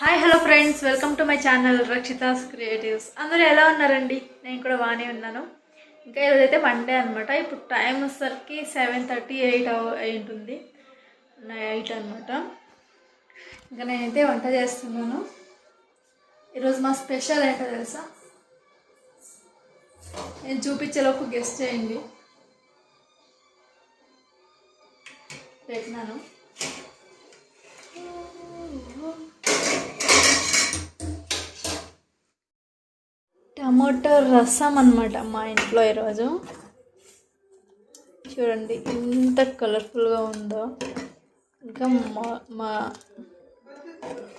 Hi hello friends welcome to my channel Rakshitha's creatives అందరూ ఎలా ఉన్నారండి? నేను కూడా బాగానే ఉన్నాను. ఇంకా ఏదైతే మండే అనమాట ఇప్పుడు టైం వచ్చేసరికి సెవెన్ థర్టీ ఎయిట్ అయి ఉంటుంది ఎయిట్ అనమాట ఇంకా నేనైతే వంట చేస్తున్నాను. ఈరోజు మా స్పెషల్ ఏంటో తెలుసా? నేను చూపించేలోపు గెస్ట్ చేయండి. పెట్టినాను. టమాటో రసం అన్నమాట మా ఇంట్లో ఈరోజు. చూడండి ఎంత కలర్ఫుల్గా ఉందో. ఇంకా మా మా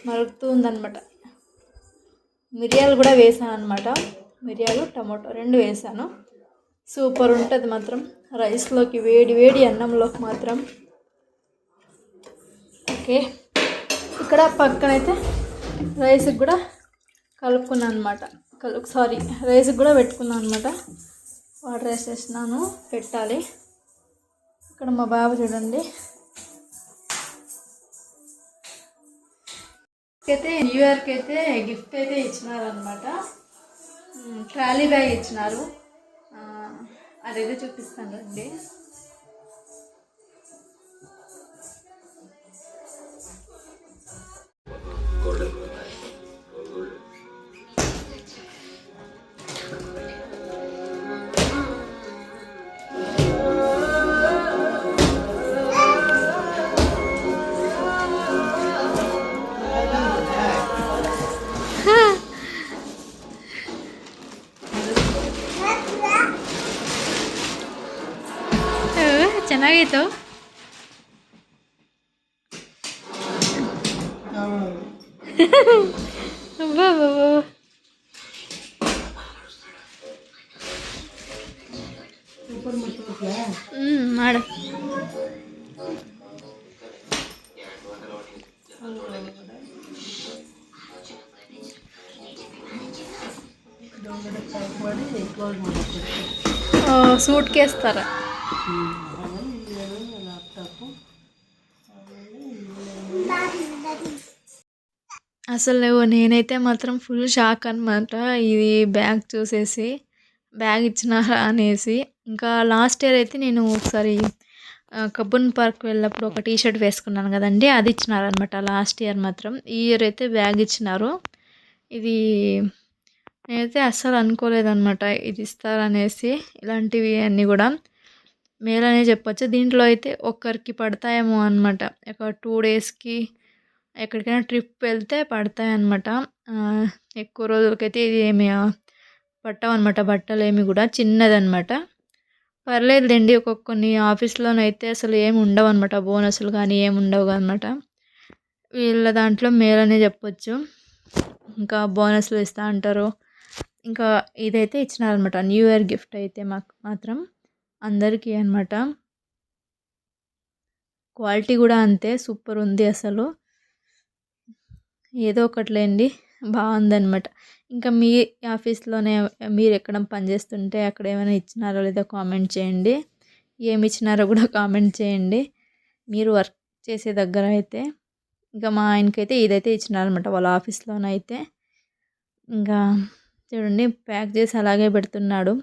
మరుగుతూ ఉందన్నమాట. మిరియాలు కూడా వేసాను అనమాట మిరియాలు టమాటో రెండు వేసాను. సూపర్ ఉంటుంది మాత్రం. రైస్లోకి వేడి వేడి అన్నంలోకి మాత్రం. ఓకే. ఇక్కడ పక్కనైతే రైస్కి కూడా కలుపుకున్నాను అనమాట సారీ రైస్కి కూడా పెట్టుకున్నాను అనమాట వాటర్ వేసేసినాను పెట్టాలి. ఇక్కడ మా బాబు చూడండి. అయితే న్యూ ఇయర్కి అయితే గిఫ్ట్ అయితే ఇచ్చినారనమాట ట్రాలీ బ్యాగ్ ఇచ్చినారు. ఆ, అదైతే చూపిస్తాను రండి. ಮುಗಿಯಿತು ಹ್ಮ್ ಮಾಡು. ಸೂಟ್ ಕೇಸ್ అసలు నేనైతే మాత్రం ఫుల్ షాక్ అనమాట ఇది బ్యాగ్ చూసేసి బ్యాగ్ ఇచ్చినారా అనేసి. ఇంకా లాస్ట్ ఇయర్ అయితే నేను ఒకసారి ఆ, కబ్బన్ పార్క్ వెళ్ళినప్పుడు ఒక టీ షర్ట్ వేసుకున్నాను కదండి అది ఇచ్చినారనమాట లాస్ట్ ఇయర్ మాత్రం. ఈ ఇయర్ అయితే బ్యాగ్ ఇచ్చినారు. ఇది నేనైతే అస్సలు అనుకోలేదనమాట ఇది ఇస్తారనేసి. ఇలాంటివి అన్నీ కూడా మేలనే చెప్పొచ్చు. దీంట్లో అయితే ఒక్కరికి పడతాయేమో అనమాట ఒక టూ డేస్కి ఎక్కడికైనా ట్రిప్ వెళ్తే పడతాయి అన్నమాట ఎక్కువ రోజులకైతే ఇది ఏమి పట్టవన్నమాట. బట్టలు ఏమి కూడా చిన్నదనమాట పర్లేదులేండి ఒక్కొక్క కొన్ని ఆఫీస్లోనైతే అసలు ఏమి ఉండవు అనమాట బోనస్లు కానీ ఏమి ఉండవు అనమాట వీళ్ళ దాంట్లో మేలనే చెప్పొచ్చు. ఇంకా బోనస్లు ఇస్తూ అంటారు. ఇంకా ఇదైతే ఇచ్చినారనమాట న్యూ ఇయర్ గిఫ్ట్ అయితే మాకు మాత్రం అందరికీ అనమాట క్వాలిటీ కూడా అంతే సూపర్ ఉంది అసలు. ఏదో ఒకటిలేండి. బాగుందన్నమాట. ఇంకా మీ ఆఫీస్లోనే మీరు ఎక్కడ పనిచేస్తుంటే అక్కడ ఏమైనా ఇచ్చినారో లేదో కామెంట్ చేయండి. ఏమి ఇచ్చినారో కూడా కామెంట్ చేయండి. మీరు వర్క్ చేసే దగ్గర అయితే ఇంకా మా ఆయనకైతే ఇదైతే ఇచ్చినారనమాట వాళ్ళ ఆఫీస్లోనైతే ఇంకా చూడండి ప్యాక్ చేసి అలాగే పెడుతున్నాడు.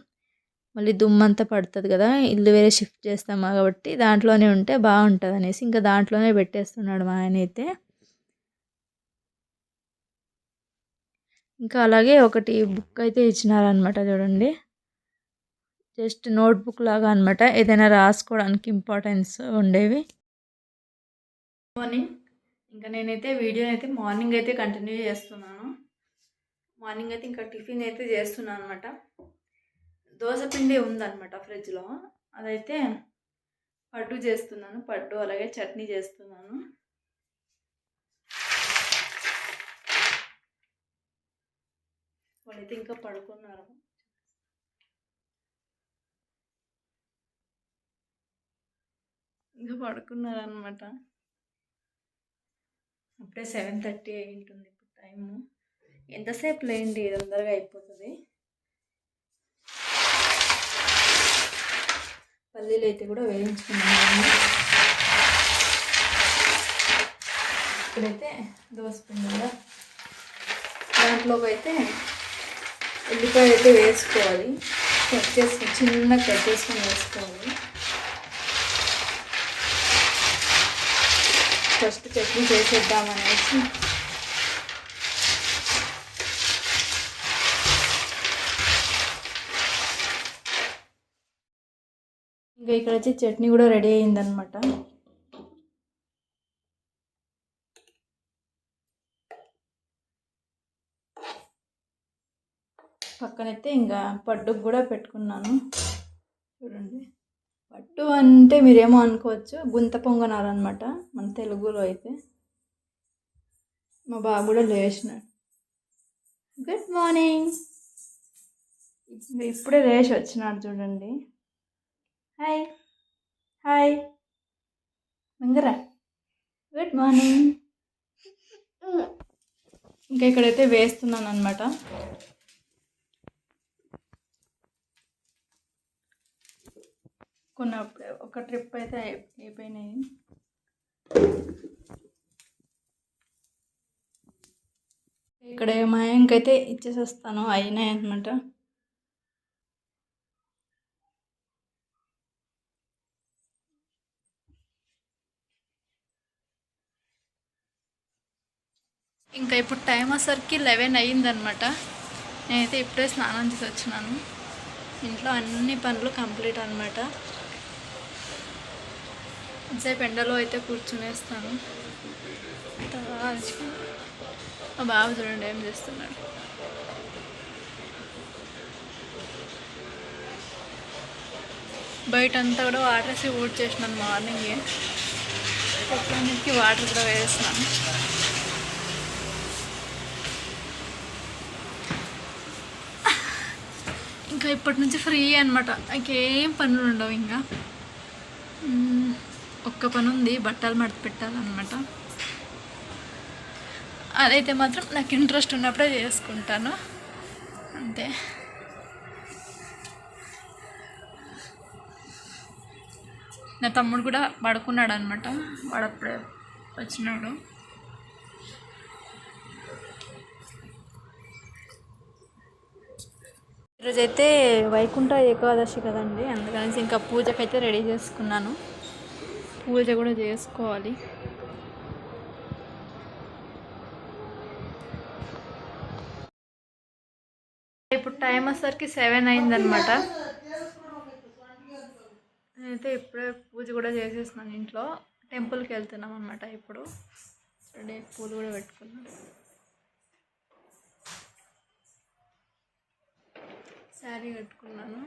మళ్ళీ దుమ్మంతా పడుతుంది కదా ఇల్లు వేరే షిఫ్ట్ చేస్తాం కాబట్టి దాంట్లోనే ఉంటే బాగుంటుంది అనేసి ఇంకా దాంట్లోనే పెట్టేస్తున్నాడు మా ఆయన అయితే. ఇంకా అలాగే ఒకటి బుక్ అయితే ఇచ్చినారనమాట చూడండి. జస్ట్ నోట్బుక్ లాగా అనమాట ఏదైనా రాసుకోవడానికి ఇంపార్టెన్స్ ఉండేవి. మార్నింగ్. ఇంకా నేనైతే వీడియోని అయితే మార్నింగ్ అయితే కంటిన్యూ చేస్తున్నాను. మార్నింగ్ అయితే ఇంకా టిఫిన్ అయితే చేస్తున్నాను అనమాట దోశ పిండి ఉందనమాట ఫ్రిడ్జ్లో. అదైతే పడ్డు చేస్తున్నాను. పడ్డు అలాగే చట్నీ చేస్తున్నాను. వాళ్ళైతే ఇంకా పడుకున్నారు. ఇంకా పడుకున్నారు అనమాట అప్పుడే సెవెన్ థర్టీ అయి ఉంటుంది ఇప్పుడు టైము. ఎంతసేపు లేండి? తొందరగా అయిపోతుంది. పల్లీలు అయితే కూడా వేయించుకున్నాను. ఇప్పుడైతే దోసపిండి ఉందా దాంట్లోకి అయితే ఉల్లిపాయ అయితే వేసుకోవాలి. కట్ చేసుకుని చిన్న కట్ చేసుకొని వేసుకోవాలి. ఫస్ట్ చట్నీ చేసేద్దామనేసి ఇంకా ఇక్కడ వచ్చి చట్నీ కూడా రెడీ అయిందనమాట పక్కనైతే ఇంకా పట్టుకు కూడా పెట్టుకున్నాను. చూడండి. పట్టు అంటే మీరేమో అనుకోవచ్చు గుంత పొంగనారు అనమాట మన తెలుగులో అయితే. మా బాబు కూడా లేచినాడు. గుడ్ మార్నింగ్ ఇప్పుడే లేచి వచ్చినాడు చూడండి. హాయ్ హాయ్ మంగరా గుడ్ మార్నింగ్ ఇంకా ఇక్కడైతే వేస్తున్నాను అనమాట కొన్ని ఒక ట్రిప్ అయితే అయిపోయినాయి. ఇక్కడ మా ఇచ్చేసి వస్తాను అయినాయి అనమాట ఇంకా ఇప్పుడు టైం వచ్చేసరికి లెవెన్ అయ్యిందనమాట నేనైతే ఇప్పుడే స్నానం చేసి వచ్చినాను. ఇంట్లో అన్ని పనులు కంప్లీట్ అనమాట సేపు ఎండలో అయితే కూర్చునేస్తాను. తాజుగా. మా బాబు చూడండి ఏం చేస్తున్నాడు. బయట అంతా కూడా వాటర్ వేసి ఊడ్ చేసినాను మార్నింగే. చెట్లన్నిటికీ వాటర్ కూడా వేస్తున్నాను ఇంకా ఇప్పటి నుంచి ఫ్రీ అనమాట ఇంకేం పనులు ఉండవు ఇంకా. ఒక్క పని ఉంది బట్టలు మడత పెట్టాలన్నమాట అదైతే మాత్రం నాకు ఇంట్రెస్ట్ ఉన్నప్పుడే చేసుకుంటాను. అంతే. నా తమ్ముడు కూడా పడుకున్నాడు అనమాట పడప్పుడే వచ్చినాడు. ఈరోజైతే వైకుంఠ ఏకాదశి కదండి అందుకనేసి ఇంకా పూజకైతే రెడీ చేసుకున్నాను. పూజ కూడా చేసుకోవాలి. ఇప్పుడు టైం వచ్చేసరికి సెవెన్ అయిందనమాట నేనైతే ఇప్పుడే పూజ కూడా చేసేసినాను ఇంట్లో. టెంపుల్కి వెళ్తున్నాం అనమాట ఇప్పుడు. రెడీ పూలు కూడా పెట్టుకున్నాను శారీ కట్టుకున్నాను.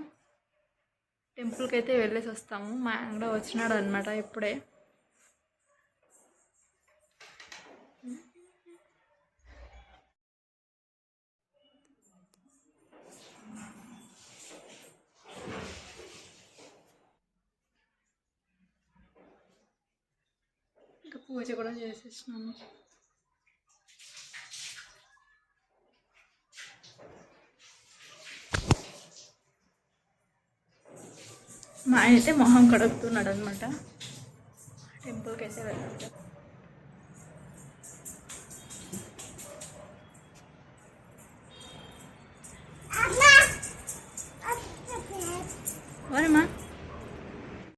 టెంపుల్కి అయితే వెళ్ళేసి వస్తాము మా ఆయన వచ్చినాడు అనమాట ఇప్పుడే. ఇంకా పూజ కూడా చేసేసినాము. మా ఆయన అయితే మొహం కడుగుతున్నాడు అనమాట టెంపుల్కి అయితే వెళ్ళాలి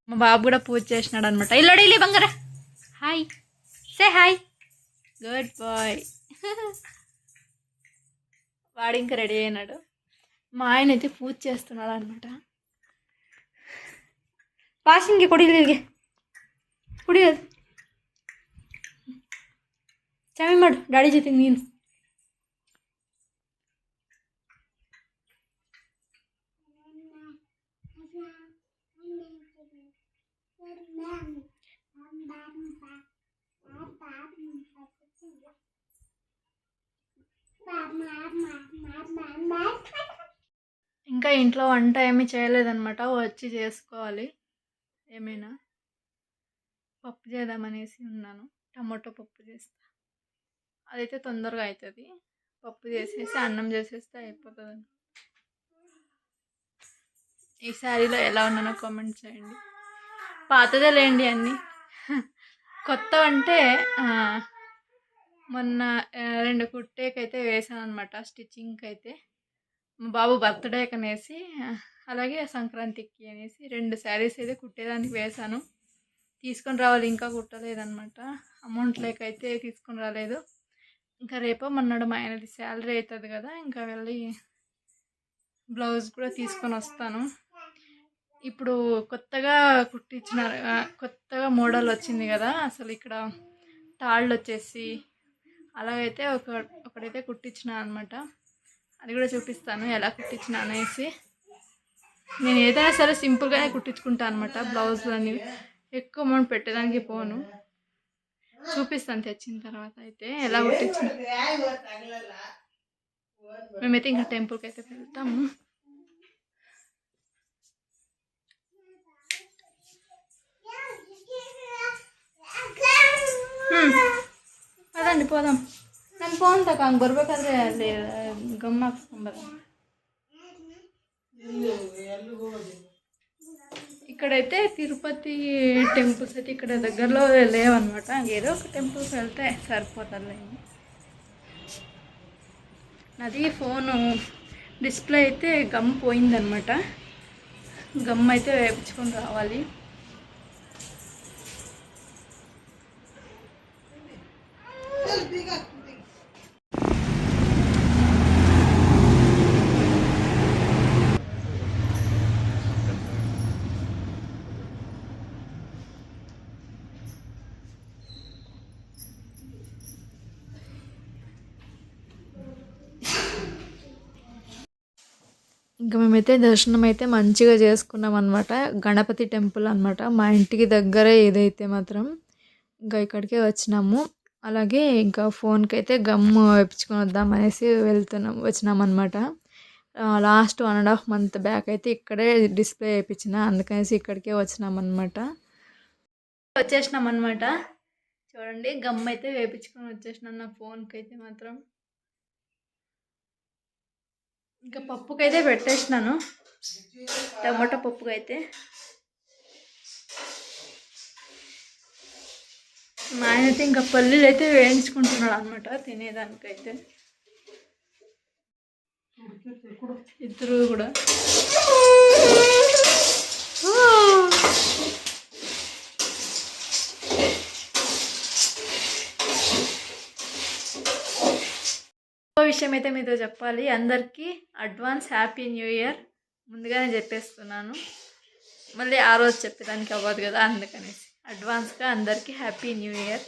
మా బాబు కూడా పూజ చేసినాడు అనమాట ఇల్లు ఇల్లు బంగారా hi. Say hi good bye వాడు ఇంకా రెడీ అయినాడు. మా ఆయన అయితే పూజ చేస్తున్నాడు అనమాట ವಾಷಿಂಗ್ಗೆ ಕೊಡಿಲ್ಲ ಇಲ್ಲಿಗೆ ಕುಡಿಯೋದು ಚಾವಿ ಮಾಡು ಗಾಡಿ ಜೊತೆಗೆ ನೀನು ఇంకా ఇంట్లో వంట ఏమీ చేయలేదన్నమాట వచ్చి చేసుకోవాలి ఏమైనా పప్పు చేద్దామనేసి ఉన్నాను. టమాటో పప్పు చేస్తా. అదైతే తొందరగా అవుతుంది పప్పు చేసేసి అన్నం చేసేస్తే అయిపోతుంది ఈ శారీలో ఎలా ఉన్నానో కామెంట్ చేయండి. పాతదే లేండి అన్నీ. కొత్త అంటే మొన్న రెండు కుట్టేకైతే వేసాను అనమాట స్టిచ్చింగ్కి అయితే మా బాబు బర్త్డేకి అనేసి అలాగే సంక్రాంతికి అనేసి రెండు శారీస్ అయితే కుట్టేదానికి వేశాను. తీసుకొని రావాలి ఇంకా కుట్టలేదనమాట అమౌంట్ లేక అయితే తీసుకొని రాలేదు. ఇంకా రేపో మొన్నడు మా ఆయనది శాలరీ అవుతుంది కదా ఇంకా వెళ్ళి బ్లౌజ్ కూడా తీసుకొని వస్తాను. ఇప్పుడు కొత్తగా కుట్టించినారు కొత్తగా మోడల్ వచ్చింది కదా అసలు ఇక్కడ తాళ్ళు వచ్చేసి అలాగైతే ఒక ఒకడైతే కుట్టించిన అనమాట అది కూడా చూపిస్తాను ఎలా కుట్టించిన అనేసి. నేను ఏదైనా సరే సింపుల్గానే కుట్టించుకుంటాను అనమాట బ్లౌజులు అనేవి ఎక్కువ అమౌంట్ పెట్టేదానికి పోను చూపిస్తాను తెచ్చిన తర్వాత అయితే ఎలా కుట్టించిన మేమైతే ఇంకా టెంపుల్కి అయితే వెళ్తాము హ్మ్. పదండి పోదాం ನಾನು ಫೋನ್ ತಕ ಹಂಗೆ ಬರ್ಬೇಕಾದ್ರೆ ಅಲ್ಲಿ ಗಮ್ಮ ಹಾಕ್ಸ್ಕೊಂಬರ ఇక్కడైతే తిరుపతి టెంపుల్స్ అయితే ఇక్కడ దగ్గరలో లేవన్నమాట. ఏదో ఒక టెంపుల్కి వెళ్తే సరిపోతుంది నాది ఫోను డిస్ప్లే అయితే గమ్ పోయిందనమాట గమ్ అయితే వేపించుకొని రావాలి. ఇంకా మేమైతే దర్శనం అయితే మంచిగా చేసుకున్నాం అనమాట గణపతి టెంపుల్ అనమాట మా ఇంటికి దగ్గరే ఏదైతే మాత్రం ఇంకా ఇక్కడికే వచ్చినాము. అలాగే ఇంకా ఫోన్కి అయితే గమ్ము వేపించుకొని వద్దాం అనేసి వెళ్తున్నాం వచ్చినాం అనమాట last one and half month back అయితే ఇక్కడే డిస్ప్లే వేయించిన అందుకనేసి ఇక్కడికే వచ్చినాం అనమాట వచ్చేసినాం అనమాట చూడండి గమ్ అయితే వేపించుకొని వచ్చేసినాం నా ఫోన్కి అయితే మాత్రం. ఇంకా పప్పుకైతే పెట్టేసినాను. టమాటా పప్పుకైతే. మా ఆయన అయితే ఇంకా పల్లీలు అయితే వేయించుకుంటున్నాడు అనమాట తినేదానికైతే. ఇద్దరు కూడా. విషయం అయితే మీతో చెప్పాలి. అందరికీ అడ్వాన్స్ హ్యాపీ న్యూ ఇయర్. ముందుగానే చెప్పేస్తున్నాను. మళ్ళీ ఆ రోజు చెప్పేదానికి అవ్వదు కదా అందుకనేసి. అడ్వాన్స్గా అందరికీ హ్యాపీ న్యూ ఇయర్.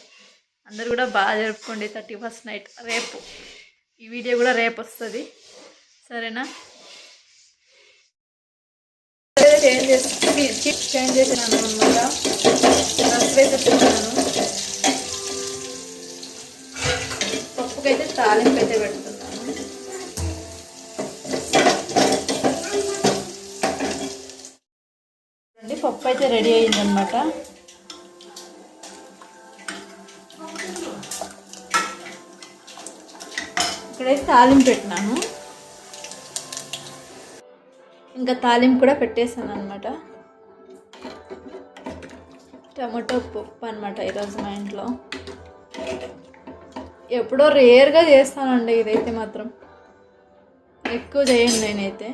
అందరు కూడా బాగా జరుపుకోండి థర్టీ ఫస్ట్ నైట్ రేపు. ఈ వీడియో కూడా రేపు వస్తుంది. సరేనా? చేంజ్ చేసి చేంజ్ చేసినాను అనమాట డ్రెస్ వేసేస్తున్నాను పప్పుకైతే తాలింపు అయితే పెడుతున్నాను చూడండి పప్పు అయితే రెడీ అయిందనమాట ఇక్కడైతే తాలింపు పెట్టినాను. ఇంకా తాలింపు కూడా పెట్టేసాను అనమాట టమాటో పప్పు అనమాట ఈరోజు మా ఇంట్లో. ఎప్పుడో రేర్గా చేస్తానండి ఇదైతే మాత్రం. ఎక్కువ చేయండి నేనైతే.